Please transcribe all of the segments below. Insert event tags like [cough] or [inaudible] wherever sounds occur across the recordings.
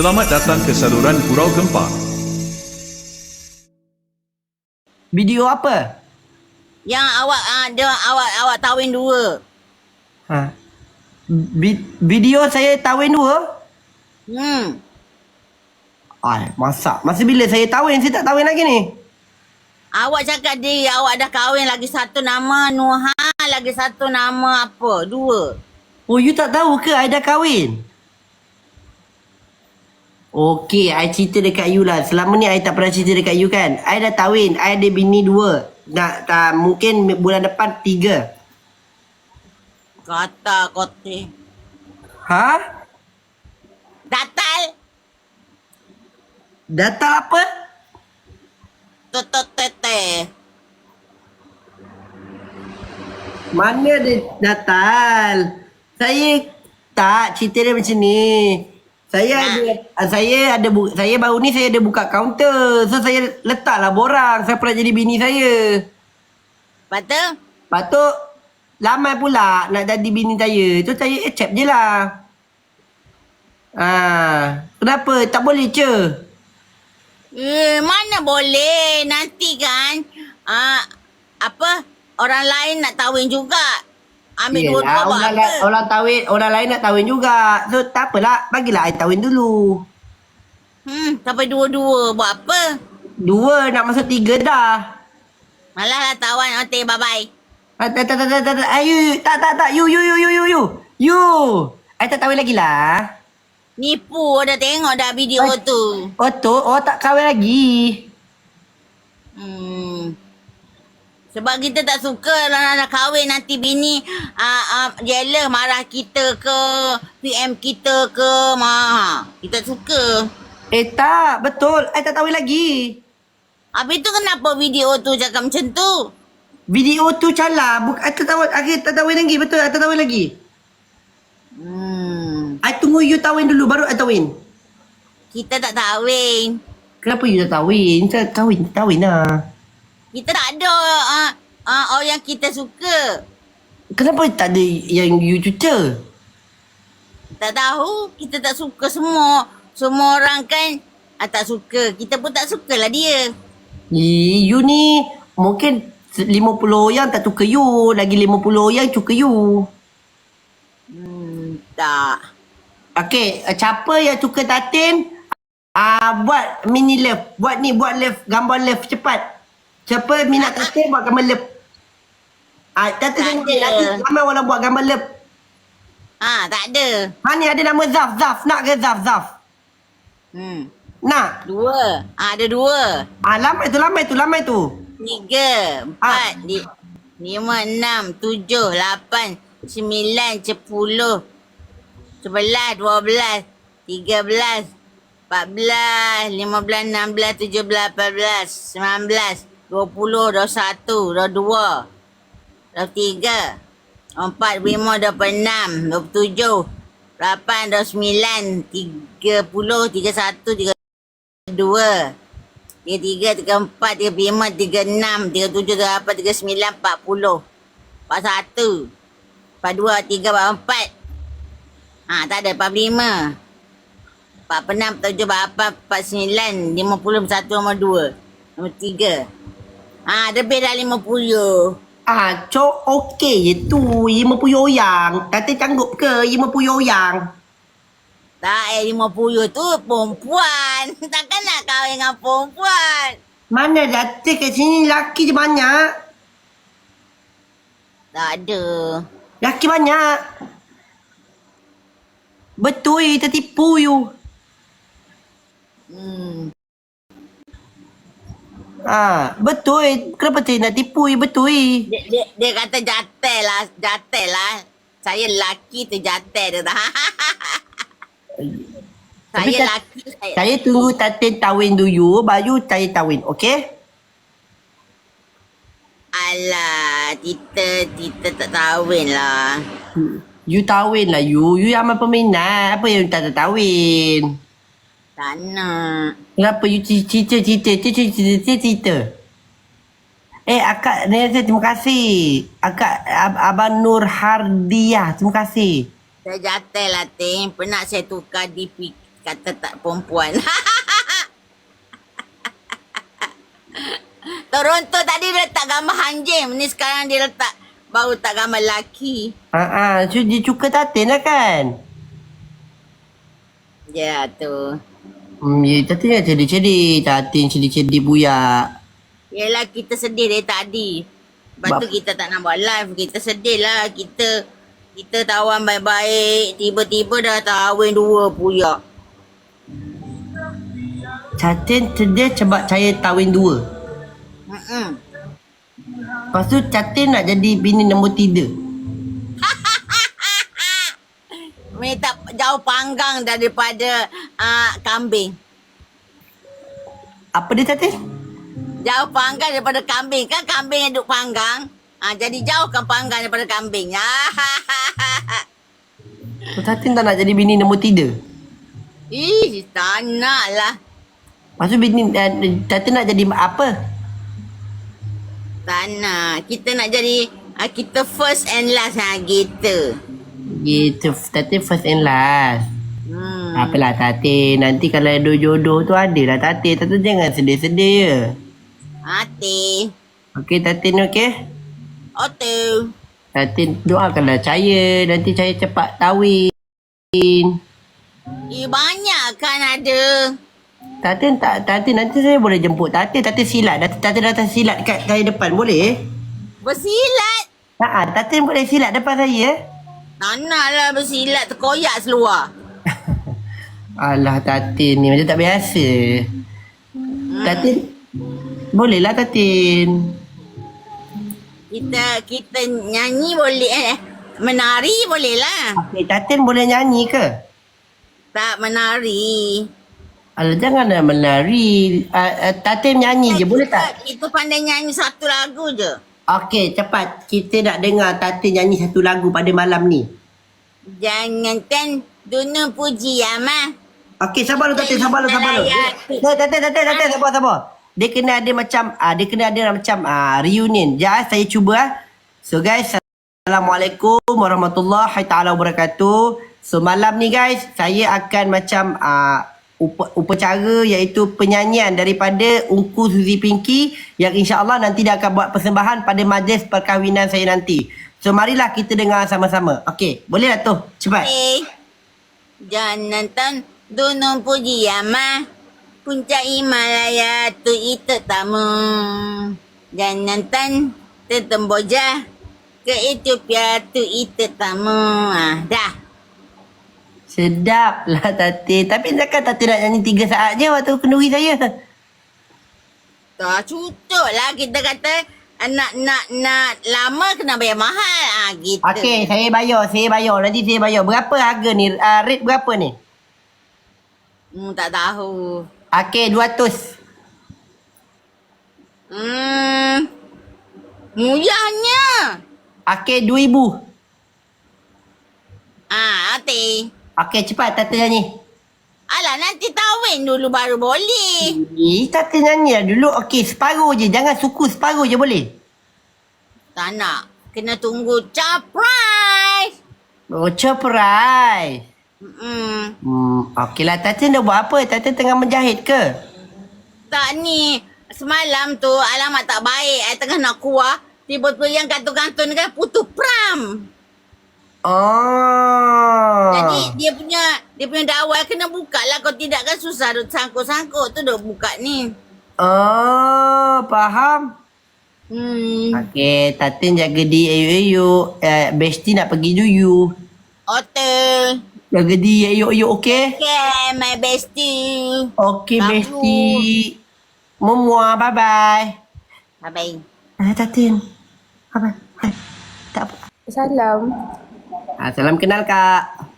Selamat datang ke saluran Gurau Gempa. Video apa? Yang awak ah dia awak awak tawin dua. Ha. Bi- video saya tawin dua? Hmm. Ay, masak. Masa bila saya tawin? Saya tak tawin lagi ni. Awak cakap dia awak dah kahwin lagi satu nama Nuha, lagi satu nama apa? Dua. Oh, you tak tahu ke I dah kahwin? Okey, I cerita dekat you lah. Selama ni I tak pernah cerita dekat you kan. I dah kahwin. I ada bini dua. Nak tak mungkin bulan depan tiga. Kata kote. Ha? Datal. Data apa? Tete. Mana ada datal? Saya tak cerita dia macam ni. Saya Nah. ada ah, saya ada bu- saya baru ni saya ada buka kaunter. So saya letaklah borang saya pernah jadi bini saya. Lepas tu? Lepas tu lamai pula nak jadi bini saya. Tu saya accept je lah. Ah, kenapa tak boleh ce? Eh, mana boleh. Nanti kan, ah apa, orang lain nak kahwin juga. Ambil dua-dua Yelah, orang, apa? la- orang tawin, orang lain nak tawin juga. So tak apalah, bagilah I tawin dulu. Hmm, sampai dua-dua buat apa? Dua nak masuk tiga dah. Malah lah tawan. Okay, bye-bye. Ah, Tak, tak, tak, tak, tak, tak, Ayu, tak, tak, tak, you, you, you, you, you, you, you. I tak tawin lagi lah. Nipu dah tengok dah video Ay. tu. Oh tu, oh tak kahwin lagi. Hmm. Sebab kita tak suka lah nak kahwin nanti bini uh, uh, jealous marah kita ke PM kita ke mah. Kita suka. Eh tak, betul. I tak tawin lagi. Habis tu kenapa video tu cakap macam tu? Video tu calah. Buk, I tak tawin, I tak tawin lagi. Betul, I tak tawin lagi. Hmm. I tunggu you tawin dulu, baru I tawin. Kita tak kahwin. Kenapa you tak tawin? Saya kahwin, tawin lah. Kita tak ada uh, uh, orang yang kita suka. Kenapa tak ada yang you cuca? Tak tahu. Kita tak suka semua. Semua orang kan uh, tak suka. Kita pun tak sukalah dia. Eh, you ni mungkin 50 orang tak suka you. Lagi 50 orang suka you. Hmm, tak. Okay, uh, siapa yang suka Tatin, uh, buat mini love. Buat ni, buat love, gambar love cepat. Siapa minat Tatin, buat gambar love. Ah, Tak tengok ada. nanti ramai orang buat gambar love. Ah, tak ada. Ha ni ada nama Zaf, Zaf. Nak ke Zaf, Zaf? Hmm. Nak? Dua. Ah, ada dua. Ah, lamai tu, lamai tu, lamai tu. Tiga. Ah. Empat. Li, lima, enam, tujuh, lapan, sembilan, sepuluh, sebelas, dua belas, tiga belas, empat belas, lima belas, enam belas, tujuh belas, lapan belas, sembilan belas, Dua puluh, dua satu, dua dua, dua tiga, empat, lima, dua puluh enam, dua tujuh, lapan, dua sembilan, tiga puluh, tiga satu, tiga dua, tiga tiga, tiga empat, tiga lima, tiga enam, tiga tujuh, tiga lapan, tiga sembilan, empat puluh, empat satu, empat dua, tiga empat empat, ha, tak ada, empat lima, empat enam, empat tujuh, empat lapan, empat sembilan, lima puluh, satu, lima dua, lima tiga, lima Ah, lebih dah lima puluh. Ah, cok okey je tu. Lima puluh orang. Kata canggup ke lima puluh orang? Tak, eh, lima puluh tu perempuan. [laughs] Takkan nak kahwin dengan perempuan. Mana datang kat sini laki je banyak? Tak ada. Laki banyak? Betul, tertipu you. Hmm. Ah, betul. Kenapa saya nak tipu you? Betul. Dia, dia, dia kata jatel lah, jatel lah. Saya lelaki tu jatel dia [laughs] tak. Saya lelaki saya. Saya tunggu Tatin tawin dulu, baru saya tawin, okey? Alah, kita kita tak kahwin lah. You tawin lah you. You amat peminat. Apa yang tak tawin? Tak nak. Kenapa you cerita, cerita, cerita, cerita, cerita? Eh, akak Nelson, terima kasih. Akak Ab- Abang Nur Hardiah, terima kasih. Saya jatel lah, Ting. Pernah saya tukar DP kata tak perempuan. [laughs] Toronto tadi dia letak gambar anjing. Ni sekarang dia letak baru tak gambar lelaki. Ha ah, so dia cuka tatin lah kan? Ya tu. Hmm, ya, tatin nak cedi-cedi. Tatin cedi-cedi buyak. Yelah kita sedih dari tadi. Lepas tu kita tak nak buat live. Kita sedih lah. Kita kita tawan baik-baik. Tiba-tiba dah kahwin dua puyak. Tatin sedih sebab saya tawin dua. Mm-mm. Lepas tu Tatin nak jadi bini nombor tiga. [laughs] Minta jauh panggang daripada uh, kambing. Apa dia Tatin? Jauh panggang daripada kambing. Kan kambing yang duduk panggang. Ah, jadi jauhkan panggang daripada kambing. [laughs] So, Tatin tak nak jadi bini nombor tiga. Ih, tak nak lah. Tu bini, uh, Tatin nak jadi apa? Tak nak. Kita nak jadi, uh, kita first and last ha, gitu. Gitu, Tatin first and last. Hmm. Apalah Tatin, nanti kalau ada jodoh tu ada lah Tatin. Tatin jangan sedih-sedih ya. Hati. Okey Tatin okey? Otu. Tatin doakanlah saya. Nanti saya cepat kahwin. Eh, banyak kan ada. Tatin tak, Tatin nanti saya boleh jemput Tatin. Tatin silat. Tatin, Tatin datang silat kat saya depan. Boleh? Bersilat. Ha, Tatin boleh silat depan saya. Tak nak lah bersilat terkoyak seluar. Alah Tatin ni macam tak biasa. Tatin, bolehlah Tatin. Kita kita nyanyi boleh eh. Menari boleh lah. Okey, Tatin boleh nyanyi ke? Tak menari. Alah janganlah menari. Uh, uh, Tatin nyanyi je boleh tak? Kita pandai nyanyi satu lagu je. Okey, cepat. Kita nak dengar Tatin nyanyi satu lagu pada malam ni. Jangankan dunia puji ama. Okey, sabar dulu Tatin, sabar dulu, sabar dulu. Tatin, Tatin, Tatin, Tatin, sabar, sabar. Dia kena ada macam, ah dia kena ada macam ah reunion. Eh, saya cuba. ah. So guys, Assalamualaikum warahmatullahi taala wabarakatuh. So malam ni guys, saya akan macam ah up- upacara iaitu penyanyian daripada Ungku Suzy Pinky yang insya-Allah nanti dia akan buat persembahan pada majlis perkahwinan saya nanti. So marilah kita dengar sama-sama. Okey, boleh tu? Cepat. Eh. Jangankan dunia puji ama. Puncak Himalaya tu itu tamu. Jangankan tetemboja. Ke Ethiopia tu itu tamu. Ah, dah. Sedap lah Tati. Tapi takkan Tati nak nyanyi tiga saat je waktu kenduri saya. Tak cucuk lah kita kata nak nak nak lama kena bayar mahal. Ah gitu. Okey, saya bayar, saya bayar. Nanti saya bayar. Berapa harga ni? Uh, rate berapa ni? Hmm, tak tahu. Okey, 200. Hmm. Murahnya. Okey, 2000. Ah, hati. Okey, cepat Tati nyanyi. Alah nanti kahwin dulu baru boleh. Eh, Tati nyanyi lah dulu. Okey, separuh je. Jangan suku separuh je boleh? Tak nak. Kena tunggu surprise. Oh, surprise. Hmm. Hmm, okey lah. Tati dah buat apa? Tati tengah menjahit ke? Tak ni. Semalam tu alamat tak baik. I tengah nak kuah. Tiba-tiba yang kantung-kantung ni kan putus pram. Oh. Jadi dia punya dia punya dawai kena buka lah. Kalau tidak kan susah duk sangkut-sangkut tu duk buka ni. Oh, faham. Hmm. Okey, Tatin jaga di ayu-ayu. Uh, Besti nak pergi dulu. Hotel. Jaga di ayu-ayu, okey? Okay, my bestie. Okey, Bagus. Besti. Memua, bye-bye. Bye-bye. Ah, Tatin. Apa? Tak apa. Salam. Ah, salam kenal, Kak.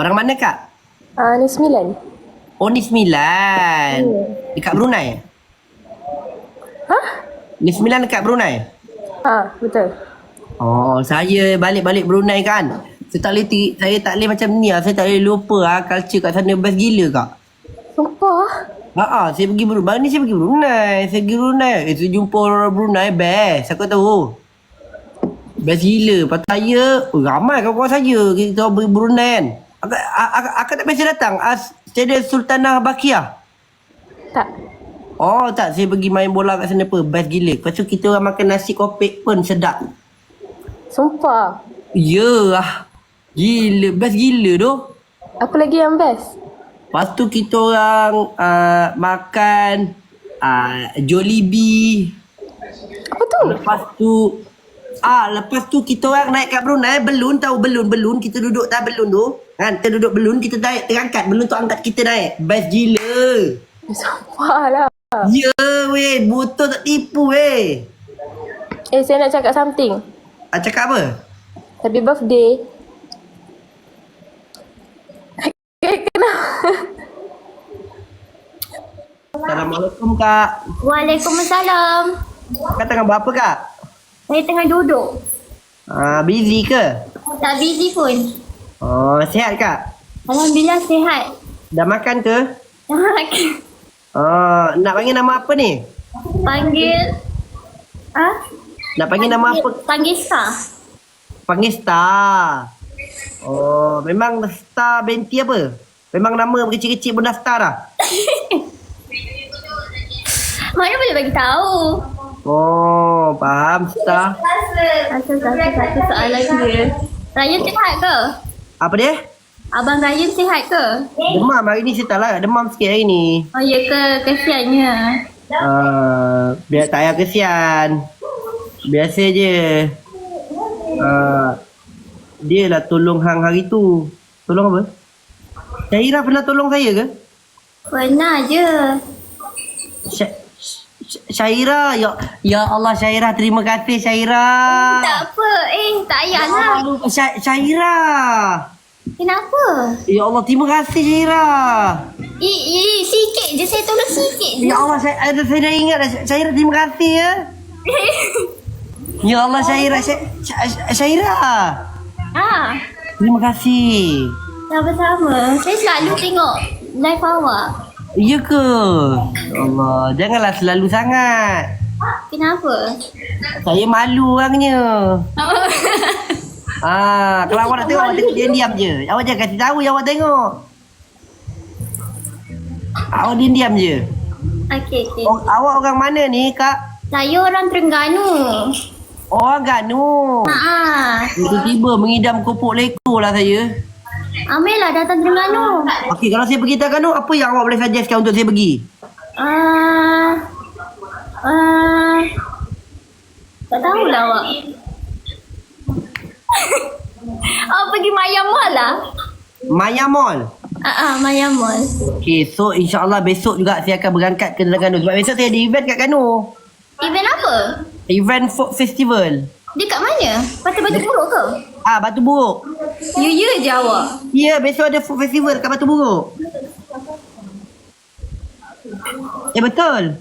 Orang mana, Kak? Ah, ni sembilan. Oh, ni sembilan. Hmm. Dekat Brunei? Hah? Ni sembilan dekat Brunei? Ah, betul. Oh, saya balik-balik Brunei kan. Saya tak boleh, saya tak boleh macam ni lah. Saya tak boleh lupa lah culture kat sana best gila, Kak. Sumpah. Ha saya pergi Brunei. Baru ni saya pergi Brunei. Saya pergi Brunei. Eh, saya jumpa orang Brunei best. Aku tahu. Best gila. Lepas saya, oh, ramai kawan-kawan saya. Kita orang pergi Brunei kan. Akak, akak, akak tak biasa datang As Stadium Sultanah Bakia Tak. Oh tak Saya pergi main bola kat sana apa Best gila Lepas tu kita orang makan nasi kopek pun sedap Sumpah. Ya ah. Gila Best gila tu Apa lagi yang best? Lepas tu kita orang uh, Makan uh, Jollibee Apa tu? Lepas tu Ah, lepas tu kita orang naik kat Brunei belun tahu belun belun kita duduk tak belun tu kan kita duduk belun kita naik terangkat belun tu angkat kita naik best gila Sumpah lah. ya weh betul tak tipu weh Eh, saya nak cakap something. ah, cakap apa Happy birthday. Eh, kenapa? Assalamualaikum kak Waalaikumsalam. kak tengah buat apa kak Saya tengah duduk. ah, busy ke Tak busy pun. oh sihat kak Alhamdulillah sihat. dah makan ke oh, nak panggil nama apa ni Panggil Ah? nak panggil nama apa Panggil Star. Panggil Star. Oh, memang Star binti apa? Memang nama kecil-kecil pun dah Star dah. [laughs] Mana boleh bagi tahu? Oh, faham Star. Satu satu satu soalan dia. Ryan sihat ke? Apa dia? Abang Ryan sihat ke? Demam hari ni tak lah. Demam sikit hari ni. Oh ya ke? Kesiannya. Uh, biar tak payah kesian. Biasa je. Uh, dia lah tolong hang hari tu. Tolong apa? Syairah pernah tolong saya ke? Pernah je. Sy- Sy- Syairah. Ya, ya Allah Syairah. Terima kasih Syairah. Tak apa. Eh, tak payahlah. Sy- Syairah. Kenapa? Ya Allah, terima kasih Syairah. Eh, eh, sikit je. Saya tolong sikit je. Ya Allah, saya, ada- saya dah ingat dah. Syairah, terima kasih ya. [laughs] Ya Allah, Syairah. Sy- Sy- Syairah. Ah, Terima kasih. sama-sama. Saya selalu tengok live awak. Ya ke? Ya Allah, janganlah selalu sangat. Kenapa? Saya malu orangnya. Ah, [laughs] kalau awak nak tengok, awak tengok diam-diam je. Awak jangan kasih tahu yang awak tengok. Awak diam-diam je. Okey, okey. Oh, awak orang mana ni, Kak? Saya orang Terengganu. Orang Ganu. Ha. Tiba-tiba mengidam kopok leko lah saya. Amil lah datang Terengganu. Okey, kalau saya pergi Terengganu, apa yang awak boleh suggestkan untuk saya pergi? Ah. Ah. tak tahulah awak. [laughs] awak pergi Maya Mall lah. Maya Mall. Ah, ah, Maya Mall. Okey, so insyaAllah besok juga saya akan berangkat ke Terengganu. Sebab besok saya ada event kat Ganu. Event apa? Event folk festival. Dekat mana? Batu-batu buruk ke? Ah, Batu Buruk. Ya, ya je awak. Ya, besok ada folk festival kat Batu Buruk. Eh, betul.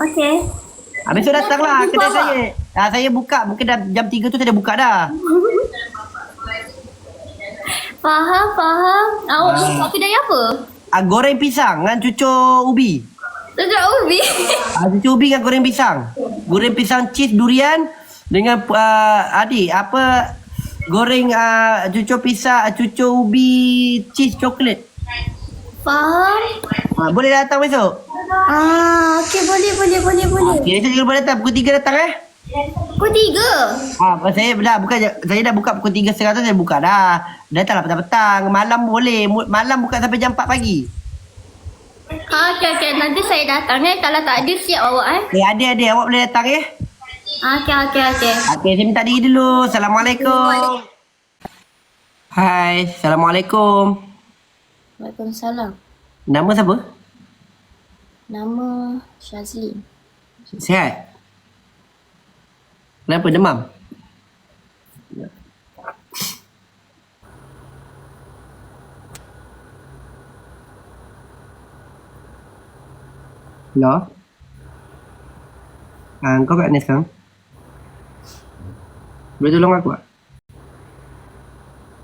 Okey. Ah, besok datanglah Jumpa kedai saya. Ah, saya buka, mungkin dah jam 3 tu saya dah buka dah. [laughs] Faham, faham. Awak Ah. buka kedai apa? Ah, goreng pisang dengan cucur ubi. Dekat Ubi. [laughs] Ah, cucur ubi dengan goreng pisang. Goreng pisang cheese durian dengan uh, adik apa goreng uh, cucur pisang, cucur ubi cheese coklat. Faham? Ah, boleh datang besok? Ah, okey boleh, boleh, boleh, boleh. Besok juga boleh datang. Pukul 3 datang eh? Pukul tiga. Ah, saya dah buka saya dah buka pukul 3 setengah saya buka dah. Datanglah petang-petang. Malam boleh. Malam buka sampai jam 4 pagi. Ah, okey, okey. Nanti saya datang eh. Kalau tak ada, siap awak eh. Eh, ada-ada. Awak boleh datang eh? Ah, Okey, okey, okey. Okey, saya minta diri dulu. Assalamualaikum. Hai, Assalamualaikum. Waalaikumsalam. Nama siapa? Nama Syazlin. Sihat? Kenapa demam? Hello? Ah, kau kat mana sekarang? Boleh tolong aku tak?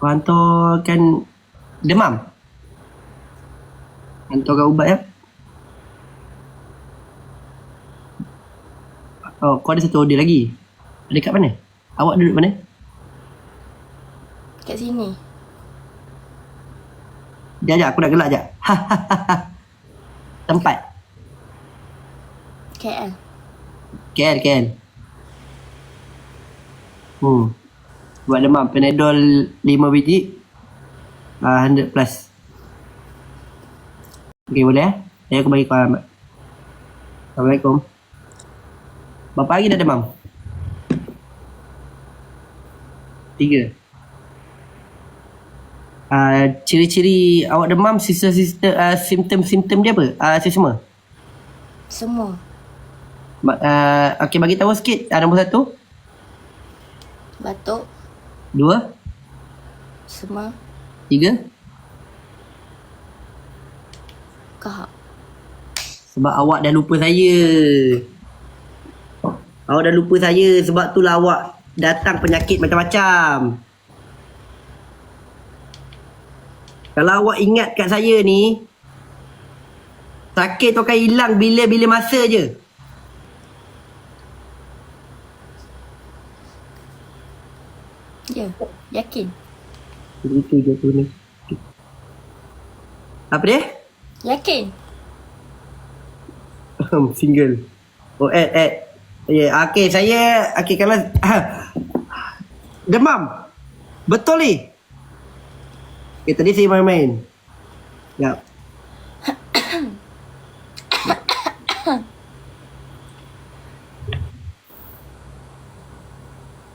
Kau hantarkan demam? Hantarkan ubat ya? Oh, kau ada satu order lagi? Ada kat mana? Awak duduk mana? Kat sini. Sekejap, sekejap. Aku nak gelak sekejap. Tempat. KL. KL, KL. Hmm. Buat demam. Panadol 5 biji. Uh, 100 plus. Okay, boleh eh? Saya aku bagi kau alamat. Assalamualaikum. Berapa hari dah demam? Tiga. Uh, ciri-ciri awak demam, sisa-sisa uh, simptom-simptom dia apa? Uh, semua. Semua. Ma- Uh, okay, bagi tahu sikit. Uh, nombor satu. Batuk. Dua. Semua. Tiga. Kahak. Sebab awak dah lupa saya. Awak dah lupa saya. Sebab tu lah awak datang penyakit macam-macam. Kalau awak ingat kat saya ni, sakit tu akan hilang bila-bila masa je. Ya. Yakin. Itu je tu ni. Apa dia? Yakin. [laughs] Single. Oh, Ed. Ya, yeah, okay, saya, okay, kalau, [laughs] demam. Betul ni? Okay, tadi saya main-main. Ya. [coughs]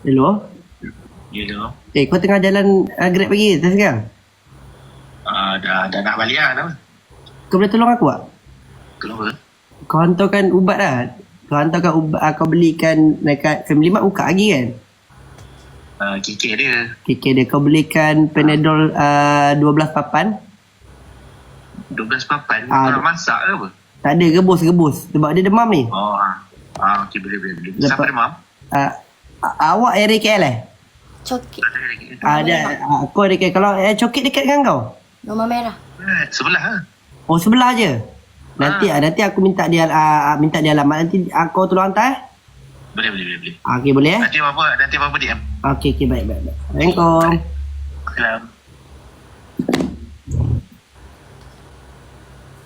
Hello? Ya tu. Eh, kau tengah jalan uh, Grab pagi tak sekarang? Uh, dah, dah nak balik lah. Kenapa? Kau boleh tolong aku tak? Kenapa? Kau hantarkan ubat lah. Kau hantarkan ubat, uh, kau belikan dekat Family Mart buka lagi kan? Uh, kikir dia. KK dia kau belikan Panadol uh, 12 papan 12 papan. Ah, Kau nak masak ke apa? Tak ada rebus-rebus Sebab dia demam ni Oh, ah. Ah, okey, boleh, boleh. Siapa demam? uh, Awak area KL eh? Cokit. Ada ada, uh, aku ada Kalau uh, cokit dekat dengan kau Nombor merah. Eh, sebelah lah. Oh sebelah je Nanti ah. nanti aku minta dia uh, minta dia alamat nanti aku tolong hantar eh. Boleh, boleh, boleh. boleh. Ah, okey boleh eh? Nanti apa-apa, nanti apa-apa DM. Okey okey baik baik baik. Assalamualaikum. Salam.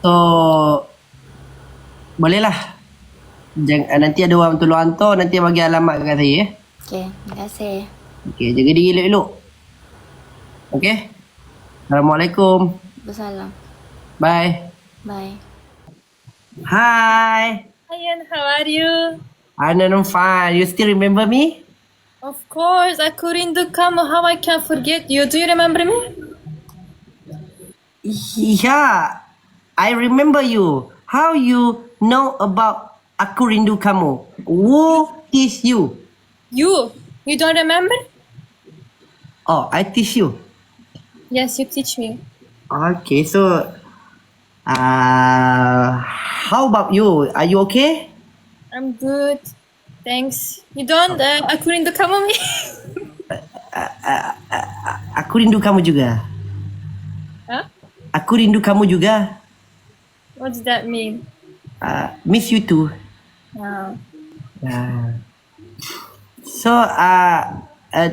So boleh lah. Jangan, nanti ada orang tolong hantar nanti bagi alamat kat saya eh. Okey. Terima kasih. Okey jaga diri elok-elok. Okey. Assalamualaikum. Bersalam. Bye. Bye. Hi. Ryan, how are you? I'm fine. You still remember me? Of course, I couldn't do come. How I can forget you? Do you remember me? Yeah, I remember you. How you know about Aku Rindu Kamu? Who is you? You? You don't remember? Oh, I teach you. Yes, you teach me. Okay, so uh, how about you? Are you okay? I'm good. Thanks. You don't? Uh, I couldn't do come with me. Aku rindu kamu juga. huh? Aku rindu kamu juga. What does that mean? Uh, miss you too. Wow. Uh, so uh, uh,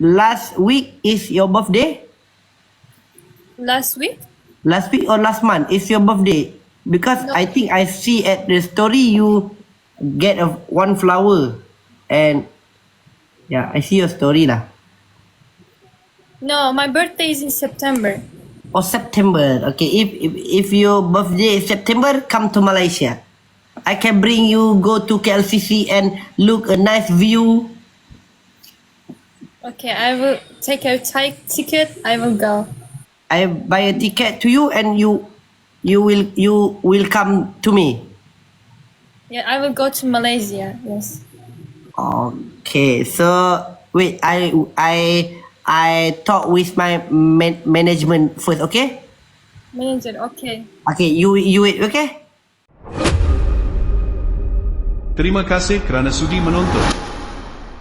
last week is your birthday? Last week? Last week or last month is your birthday? Because I think I see at the story you get a one flower and yeah, I see your story lah. No, my birthday is in September. Or September. Okay, if if, if your birthday is September, come to Malaysia. I can bring you go to KLCC and look a nice view. Okay, I will take a ticket. I will go. I buy a ticket to you and you you will you will come to me. Yeah, I will go to Malaysia. Yes. Okay, so wait, I I I talk with my man- management first, okay? Manager, okay. Okay, you you wait, okay? Terima kasih kerana sudi menonton.